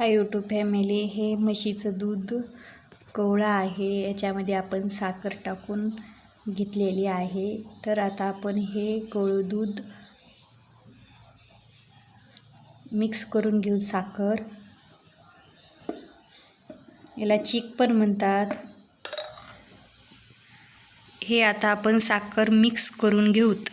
Hi YouTube family हे म्हशीचं दूध कोवळा आहे याच्यामध्ये आपण साखर टाकून घेतलेली आहे. तर आता आपण हे कोवळं दूध मिक्स करून घेऊ साखर. याला चीक पण म्हणतात. हे आता आपण साखर मिक्स करून घेऊत.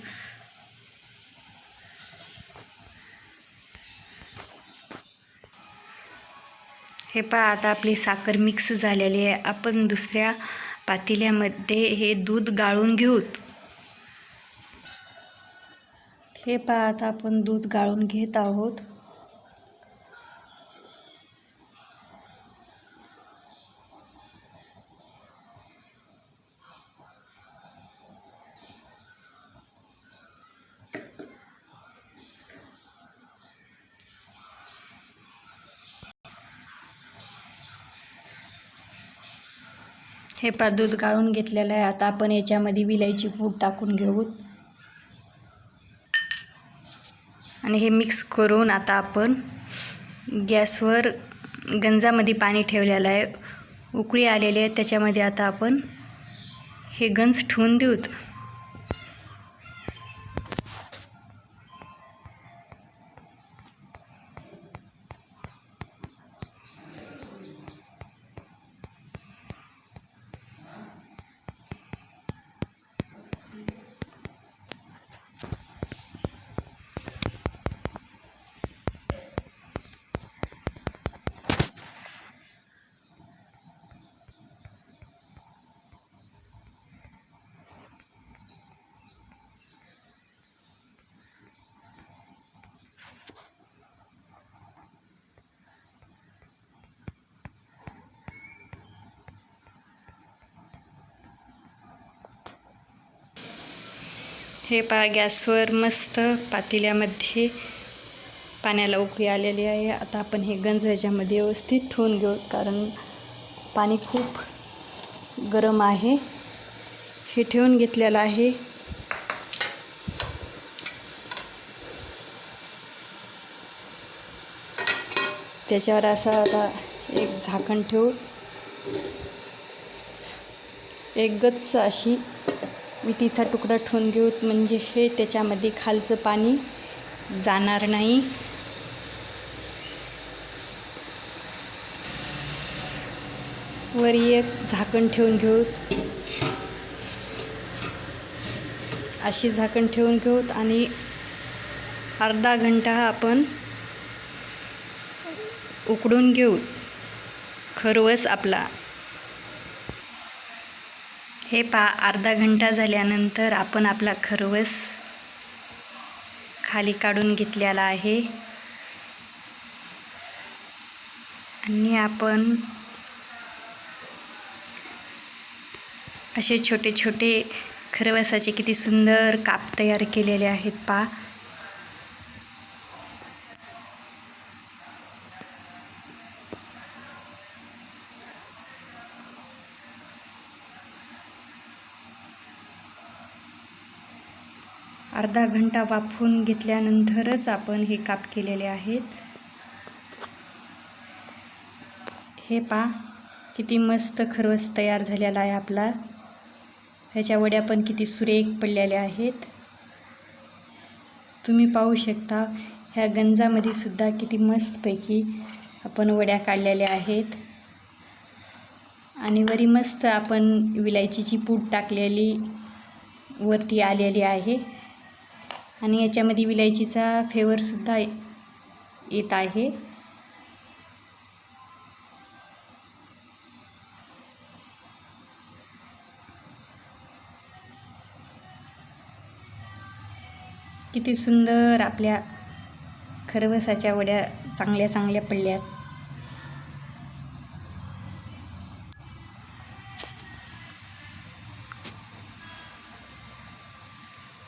हे पहा आता आपली साखर मिक्स झालेली आहे. आपण दुसऱ्या पातेल्यामध्ये हे दूध गाळून घेऊत. हे पहा आता आपण दूध गाळून घेत आहोत. हे पा दूध गाळून घेतलेलं आहे. आता आपण याच्यामध्ये विलायची पूड टाकून घेऊ. आणि हे मिक्स करून आता आपण गॅसवर गंजामध्ये पाणी ठेवलेलं आहे. उकळी आलेली आहे. त्याच्यामध्ये आता आपण हे गंज ठेवून देऊत. हे पा गॅसवर मस्त पातेल्यामध्ये पाण्याला उकळी आलेली आहे. आता आपण हे गंज ह्याच्यामध्ये व्यवस्थित ठेवून घेऊ कारण पाणी खूप गरम आहे. हे ठेवून घेतलेलं आहे. त्याच्यावर असं आता एक झाकण ठेवू. एक गच्च अशी विटीचा तुकडा ठेवून घेऊ म्हणजे हे त्याच्यामध्ये खालचं पाणी जाणार नाही. वर एक झाकण ठेवून घेऊ. अशी झाकण ठेवून घेऊत आणि अर्धा घंटा आपण उकडून घेऊ. खरवस आपला. हे पा अर्धा घंटा झाल्यानंतर आपण आपला खरवस खाली काढून घेतलेला आहे. आणि आपण असे छोटे छोटे खरवसाचे किती सुंदर काप तयार केलेले आहेत पा अर्धा घंटा वाफवून घेतल्यानंतरच आपण हे काप केलेले आहेत. हे पा किती मस्त खरवस तयार झालेला आहे आपला. ह्याच्या वड्या पण किती सुरेख पडलेल्या आहेत. तुम्ही पाहू शकता ह्या गंजामध्ये सुद्धा किती मस्तपैकी आपण वड्या काढलेल्या आहेत. आणि वरी मस्त आपण विलायचीची पूड टाकलेली वरती आलेली आहे. आणि याच्यामध्ये विलायचीचा फ्लेवरसुद्धा येत आहे. किती सुंदर आपल्या खरवसाच्या वड्या चांगल्या चांगल्या पडल्यात.